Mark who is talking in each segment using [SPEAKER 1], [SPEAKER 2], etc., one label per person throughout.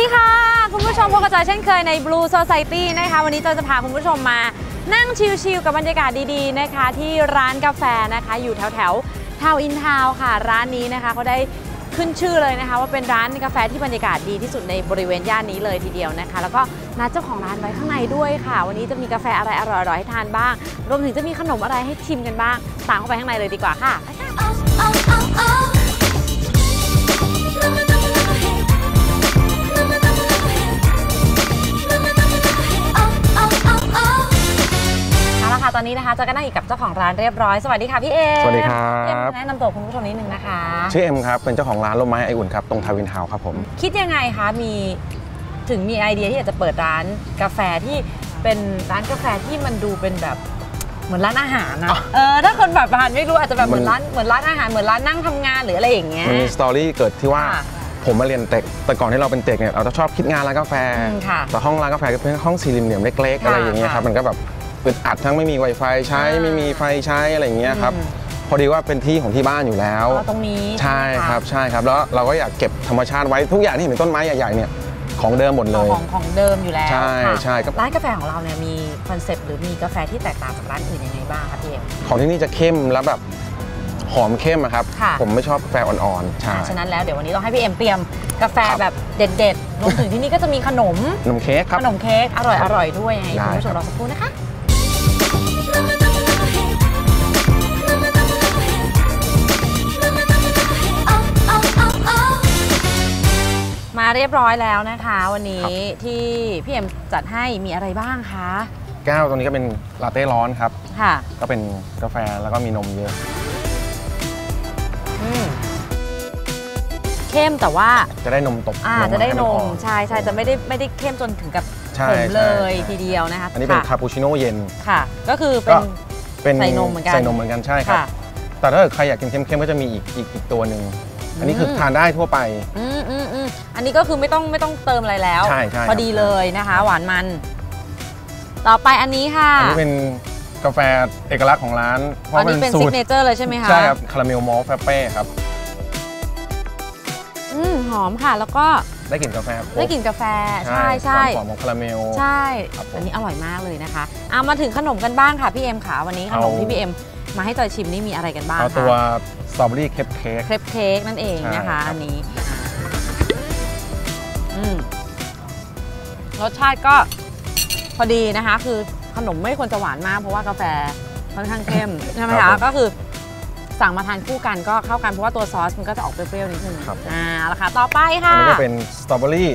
[SPEAKER 1] ดีค่ะ คุณผู้ชมพบกับจอยเช่นเคยใน Blue Society นะคะ วันนี้จอยจะพาคุณผู้ชมมานั่งชิลๆกับบรรยากาศดีๆนะคะ ที่ร้านกาแฟนะคะ อยู่แถวแถวทาวอินทาวค่ะ ร้านนี้นะคะเขาได้ขึ้นชื่อเลยนะคะ ว่าเป็นร้านกาแฟที่บรรยากาศดีที่สุดในบริเวณย่านนี้เลยทีเดียวนะคะ แล้วก็นัดเจ้าของร้านไว้ข้างในด้วยค่ะ วันนี้จะมีกาแฟอะไรอร่อยๆให้ทานบ้าง รวมถึงจะมีขนมอะไรให้ชิมกันบ้างตามเข้าไปข้างในเลยดีกว่าค่ะ เจะก็นั่งอยู่กับเจ้าของร้านเรียบร้อย สวัสดีค่ะพี่เอม
[SPEAKER 2] สวัสดีครับ
[SPEAKER 1] พี่เอมแนะนำตัวคุณผู้ชมนิดนึงนะคะ
[SPEAKER 2] ชื่อเอ็มครับ เป็นเจ้าของร้านลมไม้ไออุ่นครับ ตรงทาวินทาวน์ครับผม
[SPEAKER 1] คิดยังไงคะ มีถึงมีไอเดียที่อยากจะเปิดร้านกาแฟที่เป็นร้านกาแฟที่มันดูเป็นแบบเหมือนร้านอาหารนะ
[SPEAKER 2] อะ
[SPEAKER 1] เออ ถ้าคนแบบผ่านไม่รู้อาจจะแบบเหมือน
[SPEAKER 2] มัน
[SPEAKER 1] ร้านเหมือนร้านอาหารเหมือนร้านนั่งทำงานหรืออะไรอย่างเงี้ย
[SPEAKER 2] มันมีสตอรี่เกิดที่ว่า
[SPEAKER 1] ค่ะ
[SPEAKER 2] ผมมาเรียนเต็กแต่ก่อนที่เราเป็นเต็กเนี่ยเราจะชอบคิดงานร้านกาแฟ
[SPEAKER 1] อืมค่ะ
[SPEAKER 2] แต่ห้องร้านกาแฟก็เป็นห้องสี่เหลี่ยมๆเล็กๆ
[SPEAKER 1] ค่ะ
[SPEAKER 2] อะไรอย่างเงี้ยครับ
[SPEAKER 1] ค่ะ
[SPEAKER 2] มันก็แบบ อึดอัดทั้งไม่มี Wi-Fi ใช้
[SPEAKER 1] อ่า
[SPEAKER 2] ไม่มีไฟใช้อะไรอย่างเงี้ยครับ
[SPEAKER 1] อืม
[SPEAKER 2] พอดีว่าเป็นที่ของที่บ้านอยู่แล้ว
[SPEAKER 1] เอาตรงนี้
[SPEAKER 2] ใช่
[SPEAKER 1] ไหมะ
[SPEAKER 2] ครับใช่ครับแล้วเราก็อยากเก็บธรรมชาติไว้ทุกอย่างที่เห็นเป็นต้นไม้ใหญ่ๆเนี่ยของเดิมหมดเลย
[SPEAKER 1] ของของเดิมอยู่แล้ว
[SPEAKER 2] ใช่
[SPEAKER 1] ค่ะ
[SPEAKER 2] ใช่ครับ
[SPEAKER 1] ร้านกาแฟของเราเนี่ยมีคอนเซปต์หรือมีกาแฟที่แตกต่างจากร้านอื่นยังไงบ้างคะพี่เอม
[SPEAKER 2] ของที่นี่จะเข้มแล้วแบบหอมเข้มอะครับ
[SPEAKER 1] ค่ะ
[SPEAKER 2] ผมไม่ชอบกาแฟอ่อนๆใช่
[SPEAKER 1] อ่าฉะนั้นแล้วเดี๋ยววันนี้ต้องให้พี่เอ็มเตรียมกาแฟ
[SPEAKER 2] ครับ
[SPEAKER 1] แบบเด็ดๆรวมถึงที่นี่ก็จะมีขนม
[SPEAKER 2] ขนมเค้กครับ
[SPEAKER 1] ขนมเค้กอร่อยอร่อยๆด้วยยังไง
[SPEAKER 2] ได้
[SPEAKER 1] คุณผู้ชม
[SPEAKER 2] ครับ
[SPEAKER 1] รอสักครู่นะคะ เรียบร้อยแล้วนะคะ วันนี้ที่พี่เอ็มจัดให้มีอะไรบ้างคะ
[SPEAKER 2] แก้วตรงนี้ก็เป็นลาเต้ร้อนครับ
[SPEAKER 1] ค่ะ
[SPEAKER 2] ก็เป็นกาแฟแล้วก็มีนมเยอะ
[SPEAKER 1] อืมเข้มแต่ว่า
[SPEAKER 2] จะได้นมตบ
[SPEAKER 1] อ่า
[SPEAKER 2] ลง
[SPEAKER 1] จะได้
[SPEAKER 2] ให้
[SPEAKER 1] น
[SPEAKER 2] อ่
[SPEAKER 1] ม
[SPEAKER 2] อน
[SPEAKER 1] ใช่ใช่จะไม่ได้ไม่ได้เข้มจนถึงกับ
[SPEAKER 2] ใช่
[SPEAKER 1] ขมเลย
[SPEAKER 2] ใช่
[SPEAKER 1] ทีเดียวนะคะ
[SPEAKER 2] อันนี้เป็น
[SPEAKER 1] ค่ะ
[SPEAKER 2] คาปูชิโน่เย็น
[SPEAKER 1] ค่ะ ก็คือเป็น
[SPEAKER 2] ก็เป็น
[SPEAKER 1] ใส่นมเหมือนกัน
[SPEAKER 2] ใส่นมเหมือนกันใช่ครับ
[SPEAKER 1] ค่ะ
[SPEAKER 2] แต่ถ้าเกิดใครอยากกินเค็มๆก็จะมีอีกอีกอีกตัวหนึ่ง อันนี้คือทานได้ทั่วไป
[SPEAKER 1] อืมอืมอืมอันนี้ก็คือไม่ต้องไม่ต้องเติมอะไรแล้ว
[SPEAKER 2] ใช่ใช่
[SPEAKER 1] พอดีเลยนะคะ หวานมัน ต่อไปอันนี้ค่ะ
[SPEAKER 2] อันนี้เป็นกาแฟเอกลักษณ์ของร้าน เพราะ
[SPEAKER 1] อันนี้
[SPEAKER 2] เป็
[SPEAKER 1] เป็น
[SPEAKER 2] นสู
[SPEAKER 1] ซิ
[SPEAKER 2] ต
[SPEAKER 1] ก
[SPEAKER 2] ร
[SPEAKER 1] เนเจอร์เลยใช่ไหมคะ
[SPEAKER 2] ใช่ครับ คาราเมลมอลต์แฟเป้ครับ
[SPEAKER 1] อืมหอมค่ะ แล้วก็
[SPEAKER 2] ได้กลิ่นกาแฟครบ
[SPEAKER 1] ได้กลิ่นกาแฟ ใช่ใช่
[SPEAKER 2] ความหอมของคาราเมล
[SPEAKER 1] ใช่
[SPEAKER 2] ครับผม
[SPEAKER 1] อันนี้อร่อยมากเลยนะคะเอามาถึงขนมกันบ้างค่ะพี่เอ็มค่ะวันนี้ขนม
[SPEAKER 2] เอา
[SPEAKER 1] ที่พี่เอ็ม มาให้จอยชิมนี่มีอะไรกันบ้าง
[SPEAKER 2] เอา
[SPEAKER 1] คะ
[SPEAKER 2] ตัวสตรอเบอรี่เคปเค้ก
[SPEAKER 1] เครปเค้กนั่นเองนะคะ
[SPEAKER 2] ใช่ครับ
[SPEAKER 1] อันนี้อืมรสชาติก็พอดีนะคะ คือขนมไม่ควรจะหวานมาก เพราะว่ากาแฟค่อนข้างเข้ม ใช่ไหมคะก็คือสั่งมาทานคู่กันก็เข้ากันเพราะว่าตัวซอสมันก็จะออกเปรี้ยวๆนิดนึง
[SPEAKER 2] ครับ
[SPEAKER 1] อ่าแล้วค่ะต่อไป
[SPEAKER 2] อั
[SPEAKER 1] ค่ะ
[SPEAKER 2] นนี้ก็เป็นสตรอเบอรี่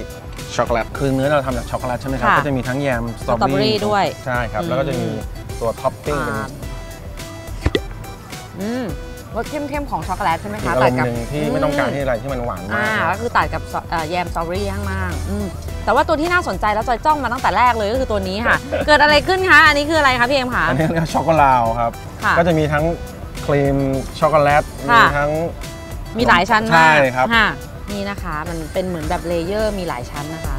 [SPEAKER 2] ช็อกโกแลตคือเนื้อเราทำจากช็อกโกแลตใช่ไหมครับ
[SPEAKER 1] ค่ะ
[SPEAKER 2] ก็จะมีทั้งแยมสตรอ
[SPEAKER 1] สตรอเบอรี่ด้วย
[SPEAKER 2] ใช่ครับ
[SPEAKER 1] อืม
[SPEAKER 2] แล้วก็จะมีตัวท็อปปิ้งเป็น
[SPEAKER 1] อ่า อืมรสเข้มๆของช็อกโกแลตใช่ไหม
[SPEAKER 2] อีก
[SPEAKER 1] คะ
[SPEAKER 2] อาร
[SPEAKER 1] ตัด
[SPEAKER 2] มณ์
[SPEAKER 1] กับ
[SPEAKER 2] หนึ่งที่ไม่ต้องการที่อะไรที่มันหวานมา
[SPEAKER 1] อ่ากก็คือตัดกับซอเอ่อแยมสตรอเบอรี่ข้างล่างอืมแต่ว่าตัวที่น่าสนใจแล้วจอยจ้องมาตั้งแต่แรกเลยก็คือตัวนี้ค่ะ เกิดอะไรขึ้นคะอันนี้คืออะไรคะพี่เอ็มคะ
[SPEAKER 2] อันนี้ก็ช็อกโกแลตครับ
[SPEAKER 1] ค่ะ
[SPEAKER 2] ก็จะมีทั้งครีมช็อกโกแลตมี
[SPEAKER 1] ค่ะ
[SPEAKER 2] ทั้ง
[SPEAKER 1] มีหลายชั้นมาก
[SPEAKER 2] ใช่ครับะ
[SPEAKER 1] นี่นะคะมันเป็นเหมือนแบบเลเยอร์มีหลายชั้นนะคะ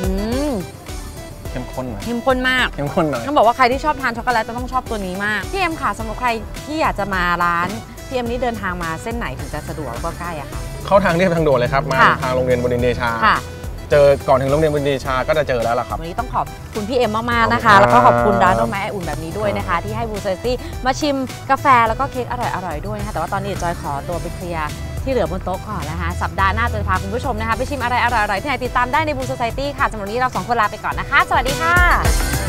[SPEAKER 1] อืม
[SPEAKER 2] เข้มข้นหน่อย
[SPEAKER 1] เข้มข้นมาก
[SPEAKER 2] เข้มข้นหน่อย
[SPEAKER 1] ต้องบอกว่าใครที่ชอบทานช็อกโกแลตจะต้องชอบตัวนี้มากพี่เอ็มค่ะสำหรับใครที่อยากจะมาร้านพี่เอ็มนี่เดินทางมาเส้นไหนถึงจะสะดวกแล้วก็ใกล้อะคะ
[SPEAKER 2] เข้าทางเรียบทางด่วนเลยครับมา
[SPEAKER 1] ค่ะ
[SPEAKER 2] ทางโรงเรียนบดินทร์เดชา
[SPEAKER 1] ค่ะ
[SPEAKER 2] เจอก่อนถึงโรงเรียนบดินทร์เดชาก็จะเจอแล้วล่ะครับ
[SPEAKER 1] วันนี้ต้องขอบคุณพี่เอ็มมาก ๆ นะคะ
[SPEAKER 2] ขอบคุณครับ
[SPEAKER 1] แล้วก็ขอบคุณร้านดอกไม้ไออุ่นแบบนี้ด้วยนะคะ ที่ให้บูเซอร์ตี้มาชิมกาแฟแล้วก็เค้กอร่อย ๆ ด้วยนะคะ แต่ว่าตอนนี้เดี๋ยวจอยขอตัวไปเคลียร์ ที่เหลือบนโต๊ะก่อนนะคะ สัปดาห์หน้าจะพาคุณผู้ชมนะคะ ไปชิมอะไรอร่อยๆที่ไหนติดตามได้ในบู s ซ c i ตี้ค่ะสำหรับวันนี้เราสองคนลาไปก่อนนะคะ สวัสดีค่ะ